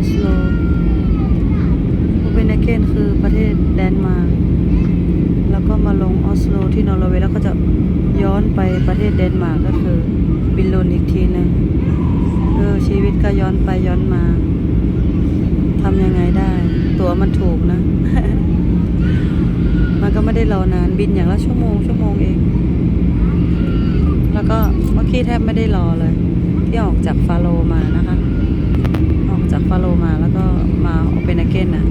อสโลโคเปนเฮเกนคือประเทศแดนมาร์กแล้วก็มาลงออสโลที่นอร์เวย์แล้วก็จะย้อนไปประเทศเดนมาร์กก็คือบิลลุนอีกทีหนึ่งเออชีวิตก็ย้อนไปย้อนมาทำยังไงได้ ตั๋วมันถูกนะ มันก็ไม่ได้รอนานบินอย่างละชั่วโมงชั่วโมงเอง แล้วก็เมื่อกี้แทบไม่ได้รอเลย ที่ออกจากฟาโรห์มานะคะ ออกจากฟาโรห์มาแล้วก็มาโอเปนเกนน่ะ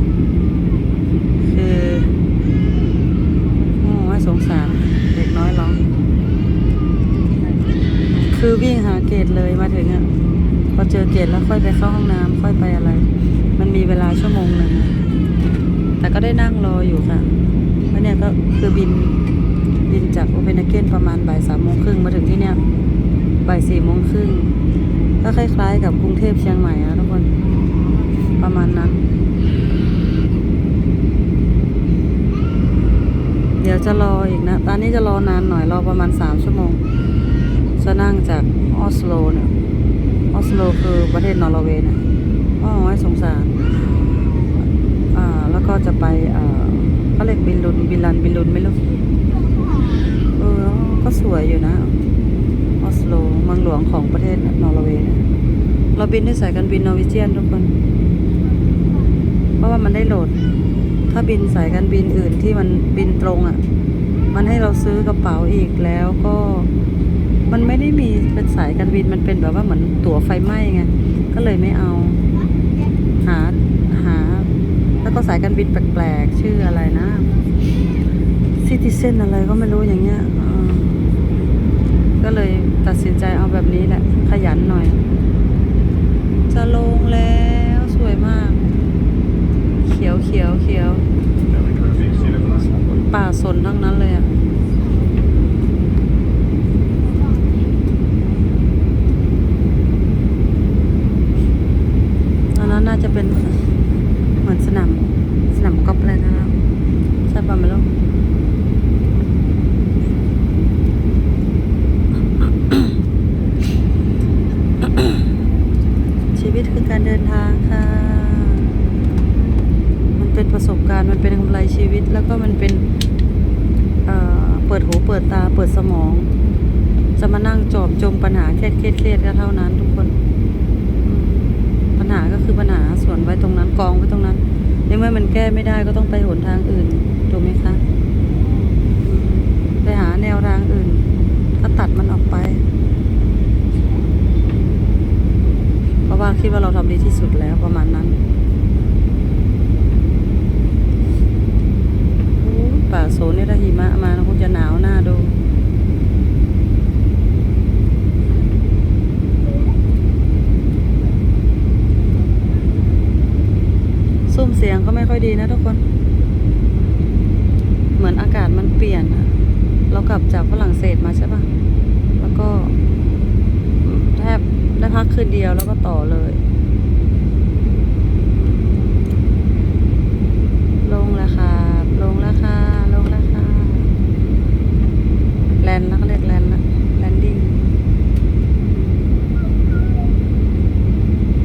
คือโอ้ยสงสารเด็กน้อยร้อง คือวิ่งหาเกตเลยมาถึงอะพอเจอเกตแล้วค่อยไปเข้าห้องน้ำค่อยไปอะไร มันมีเวลาชั่วโมงหนึ่งแต่ก็ได้นั่งรออยู่ค่ะแล้วเนี่ยก็คือบินบินจากโอเปนเกนประมาณบ่ายสามโมงครึ่งมาถึงที่เนี่ยบ่ายสี่โมงครึ่งก็คล้ายๆกับกรุงเทพเชียงใหม่อะทุกคน ประมาณนั้น เดี๋ยวจะรออีกนะ ตอนนี้จะรอนานหน่อย รอประมาณสามชั่วโมง จะนั่งจากออสโลเนี่ยออสโลคือประเทศนอร์เวย์นี่ยอ๋อสงสาร อ่า แล้วก็จะไปอ่าเขาเรียกบินลุนบินลันบินลุนไม่รู้ เออ ก็สวยอยู่นะ ออสโลเมืองหลวงของประเทศนอร์เวย์นี่ยเราบินด้วยสายการบินนอร์วิเจียนทุกคน มันได้โหลด ถ้าบินสายการบินอื่นที่มันบินตรงอะ่ะ มันให้เราซื้อกระเป๋าอีกแล้วก็มันไม่ได้มีเป็นสายการบินมันเป็นแบบว่าเหมือนตั๋วไฟไหม้ไงก็เลยไม่เอา หาหา แล้วก็สายการบินแปลกๆ ชื่ออะไรนะซิติเซนอะไรก็ไม่รู้อย่างเงี้ยก็เลยตัดสินใจเอาแบบนี้แหละ ขยันหน่อย จะลงแล้วสวยมาก เขียวเขียวป่าสนทั้งนั้นเลยอะอันนั้นน่าจะเป็นเหมือนสนามสนามกอล์ฟอะไรนะครับใช่ป่ะไม่รู้ชีวิตคือการเดินทางค่ะ เป็นประสบการณ์มันเป็นกำไรชีวิต แล้วก็มันเป็นเอ่อเปิดหูเปิดตาเปิดสมอง จะมานั่งจอบจมปัญหาเครียดเครียดเครียดก็เท่านั้น ทุกคน ปัญหาก็คือปัญหาส่วนไว้ตรงนั้นกองไว้ตรงนั้นในเมื่อมันแก้ไม่ได้ก็ต้องไปหนทางอื่นถูกไหมคะไปหาแนวทางอื่นก็ตัดมันออกไป เพราะว่าคิดว่าเราทำดีที่สุดแล้วประมาณนั้นโอ้ยป่าโซนนี่ถ้าหิมะมาคงจะหนาวหน้าดู ซุ้มเสียงก็ไม่ค่ อยดีนะทุกคน เหมือนอากาศมันเปลี่ยนอะเรากลับจากฝรั่งเศสมาใช่ปะแล้วก็แทบได้พักคืนเดียวแล้วก็ต่อเลยลงแล้วค่ะลงแล้วค่ะลงแล้วค่ะแลนด์นะเขาเรียกแลนด์นะแลนดิ้ง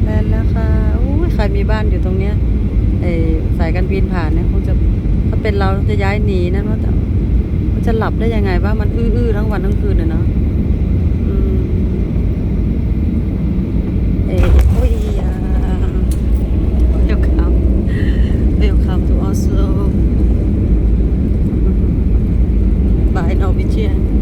แลนด์แล้วค่ะอุ้ยใครมีบ้านอยู่ตรงเนี้ย สายการบินผ่านเนี่ยคงจะถ้าเป็นเราจะย้ายหนีนั่นว่าจะมันจะหลับได้ยังไงว่ามันอื้อๆทั้งวันทั้งคืนเลยเนาะเออโอ้ยเดี๋ยวครับเดี๋ยวครับ to Oslo by Norwegian